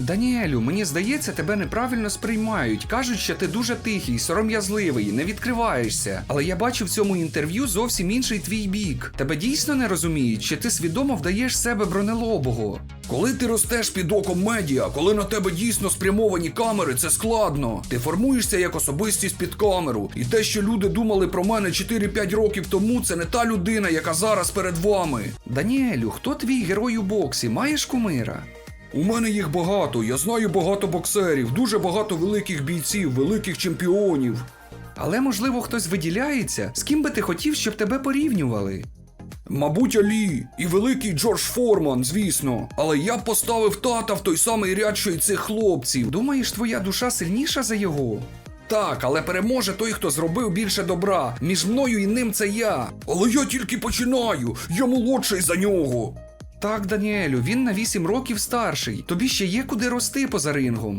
Даніелю, мені здається, тебе неправильно сприймають. Кажуть, що ти дуже тихий, сором'язливий, не відкриваєшся. Але я бачу в цьому інтерв'ю зовсім інший твій бік. Тебе дійсно не розуміють, чи ти свідомо вдаєш себе бронелобого. Коли ти ростеш під оком медіа, коли на тебе дійсно спрямовані камери, це складно. Ти формуєшся як особистість під камеру. І те, що люди думали про мене 4-5 років тому, це не та людина, яка зараз перед вами. Даніелю, хто твій герой у боксі? Маєш кумира? У мене їх багато. Я знаю багато боксерів, дуже багато великих бійців, великих чемпіонів. Але можливо хтось виділяється, з ким би ти хотів, щоб тебе порівнювали. Мабуть, Алі і великий Джордж Форман, звісно. Але я б поставив тата в той самий ряд, що й цих хлопців. Думаєш, твоя душа сильніша за його? Так, але переможе той, хто зробив більше добра. Між мною і ним це я. Але я тільки починаю. Я молодший за нього. Так, Даніелю, він на 8 років старший. Тобі ще є куди рости поза рингом.